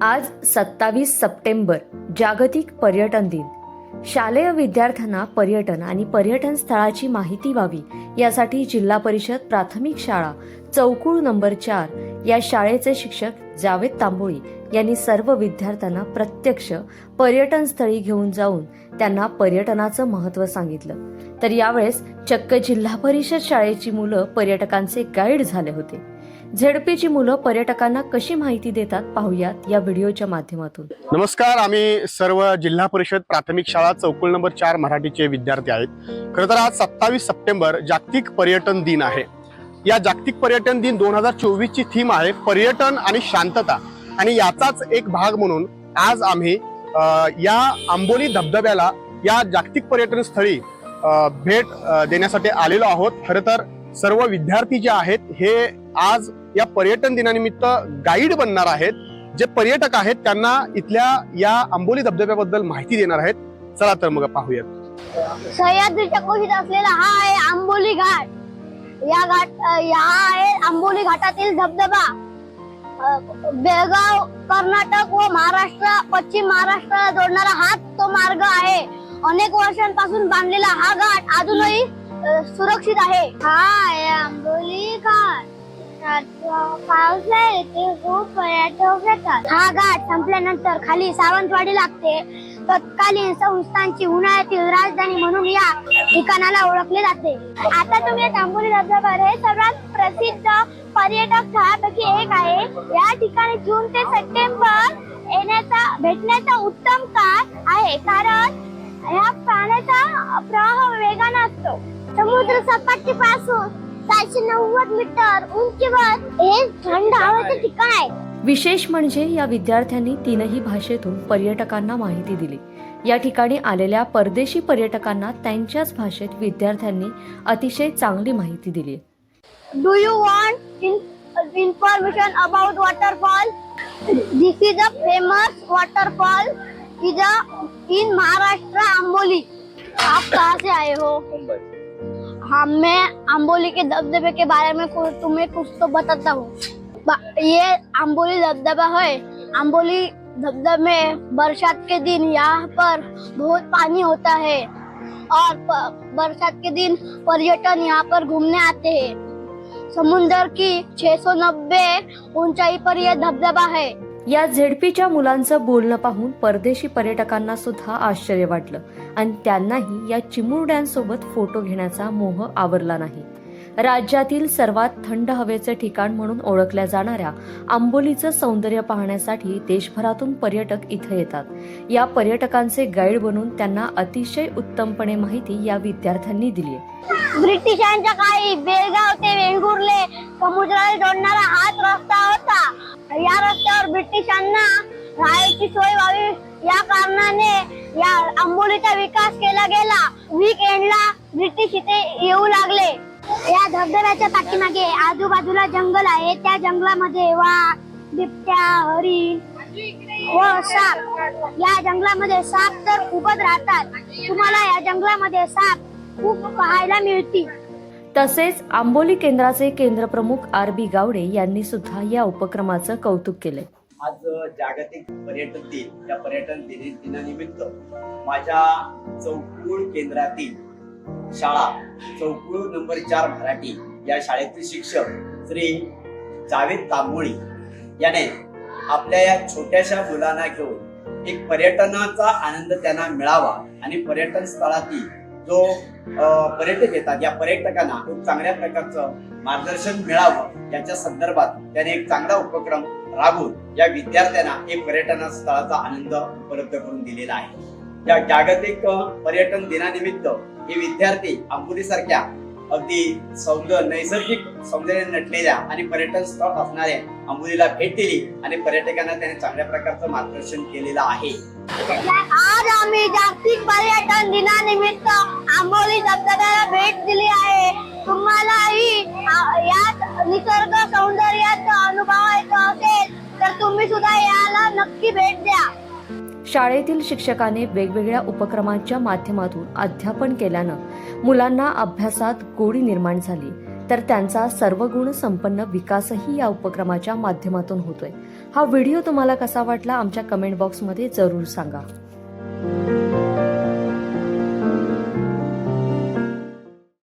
आज सत्तावीस सप्टेंबर जागतिक पर्यटन दिन. शालेय विद्यार्थ्यांना पर्यटन आणि पर्यटन स्थळाची माहिती व्हावी यासाठी जिल्हा परिषद प्राथमिक शाळा चौकुळ नंबर चार या शाळेचे शिक्षक जावेद तांबोळी यांनी सर्व विद्यार्थ्यांना प्रत्यक्ष पर्यटन स्थळी घेऊन जाऊन त्यांना पर्यटनाचं महत्त्व सांगितलं. तर यावेळेस चक्क जिल्हा परिषद शाळेची मुलं पर्यटकांचे गाईड झाले होते. झेडपीची मुलं पर्यटकांना कशी माहिती देतात पाहूयात या व्हिडिओच्या माध्यमातून. नमस्कार आम्ही सर्व जिल्हा परिषद प्राथमिक शाळा चौकुल नंबर चार मराठीचे विद्यार्थी आहेत. खरं तर आज सत्तावीस सप्टेंबर जागतिक पर्यटन दिन आहे. या जागतिक पर्यटन दिन दोन हजार चोवीस ची थीम आहे पर्यटन आणि शांतता. आणि याचाच एक भाग म्हणून आज आम्ही या आंबोली धबधब्याला या जागतिक पर्यटन स्थळी भेट देण्यासाठी आलेलो आहोत. खरं तर सर्व विद्यार्थी जे आहेत हे आज या पर्यटन दिनानिमित्त गाईड बनणार आहेत. जे पर्यटक आहेत त्यांना इथल्या या आंबोली धबधब्याबद्दल माहिती देणार आहेत. चला तर मग पाहूयात. सह्याद्रीच्या कुशीत असलेला हा आहे आंबोली घाट. या घाट या आहे आंबोली घाटातील धबधबा. बेळगाव कर्नाटक व महाराष्ट्र पश्चिम महाराष्ट्राला जोडणारा हा तो मार्ग आहे. अनेक वर्षांपासून बांधलेला हा घाट अजूनही सुरक्षित आहे. हा आहे आंबोली घाट. पावसाळ्यात येथे खूप पर्यटक येतात. हा घाट संपल्यानंतर खाली सावंतवाडी लागते. तत्कालीन संस्थांची उन्हाळ्यातील राजधानी म्हणून या ठिकाणाला ओळखले जाते. आता तुम्ही तांबोली धबधबा हे सर्वात प्रसिद्ध पर्यटक स्थळापैकी एक आहे. या ठिकाणी जून ते सप्टेंबर येण्याचा भेटण्याचा उत्तम काळ आहे. कारण या पाण्याचा प्रवाह वेगाने असतो. समुद्र सपाटीपासून नव्वद मीटर उंचीवर हे थंड हवेचे ठिकाण आहे विशेष म्हणजे या विद्यार्थ्यांनी तीनही भाषेतून पर्यटकांना माहिती दिली या ठिकाणी आलेल्या परदेशी पर्यटकांना त्यांच्याच भाषेत विद्यार्थ्यांनी अतिशय चांगली माहिती दिली you want in, information about waterfall? This is a famous waterfall. Is a in Maharashtra Amboli. आप कहाँ से आए हो हाँ मैं अम्बोली के दबदबे के बारे में कुछ तुम्हें कुछ तो बताता हूँ। ये अम्बोली दबदबा है। अम्बोली दबदबे में बरसात के दिन यहाँ पर बहुत पानी होता है और बरसात के दिन पर्यटन यहाँ पर घूमने आते हैं। समुंदर की 690 ऊंचाई पर यह धबधबा है। या झेडपीच्या मुलांचं बोलणं पाहून परदेशी पर्यटकांना सुद्धा आश्चर्य वाटलं. आणि त्यांनाही या चिमुरड्यांसोबत फोटो घेण्याचा मोह आवरला नाही. राज्यातील सर्वात थंड हवेचे ठिकाण म्हणून ओळखल्या जाणाऱ्या आंबोलीचं सौंदर्य पाहण्यासाठी देशभरातून पर्यटक इथं येतात. या पर्यटकांचे गाईड बनून त्यांना अतिशय उत्तमपणे माहिती या विद्यार्थ्यांनी दिली ब्रिटिशांच्या काळी बेळगाव ते वेंगुर्ले समुद्राला जोडणारा हाच रस्ता होता. रस्त्यावर ब्रिटिशांना राहायची सोय व्हावी या कारणाने या आंबोलीचा विकास केला गेला. वीक एंडला ब्रिटिश इथे येऊ लागले. या धबधब्याच्या पाठीमागे आजूबाजूला जंगल आहे. त्या जंगलामध्ये वाघ बिबट्या हरिण व साप. या जंगलामध्ये साप तर खूपच राहतात. तुम्हाला या जंगलामध्ये साप खूप पाहायला मिळतील. तसेच आंबोली केंद्राचे केंद्रप्रमुख आर बी गावडे यांनी सुद्धा या उपक्रमाचं कौतुक केले. आज जागतिक पर्यटन दिन या पर्यटन दिनानिमित्त माझ्या चौकुळ केंद्रातील शाळा चौकुळ नंबर चार मराठी या शाळेतील शिक्षक श्री जावेद तांबोळी याने आपल्या या छोट्याशा मुलांना घेऊन एक पर्यटनाचा आनंद त्यांना मिळावा आणि पर्यटन स्थळातील जो पर्यटक येतात या पर्यटकांना खूप चांगल्या प्रकारचं मार्गदर्शन मिळावं याच्या संदर्भात त्याने एक चांगला उपक्रम राबवून या विद्यार्थ्यांना एक पर्यटन स्थळाचा आनंद उपलब्ध करून दिलेला आहे. या जागतिक पर्यटन दिनानिमित्त हे विद्यार्थी आंबोली सारख्या अगदी सौंदर्य नैसर्गिक सौंदर्य नटलेल्या आणि पर्यटन स्थळ असणाऱ्या अंबोलीला भेट दिली आणि पर्यटकांना त्याने चांगल्या प्रकारचं मार्गदर्शन केलेलं आहे. आज आम्ही जागतिक पर्यटन दिनानिमित्त आंबोली धबधब्याला भेट दिली आहे. तुम्हालाही आ, यात निसर्ग सौंदर्याचा अनुभवायचा असेल तर तुम्ही सुद्धा याला नक्की भेट द्या. शाळेतील शिक्षकाने वेगवेगळ्या उपक्रमांच्या माध्यमातून अध्यापन केल्यानं मुलांना अभ्यासात गोडी निर्माण झाली. तर त्यांचा सर्वगुण संपन्न विकासही या उपक्रमाच्या माध्यमातून होतोय. हा व्हिडिओ तुम्हाला कसा वाटला? आमच्या कमेंट बॉक्समध्ये जरूर सांगा.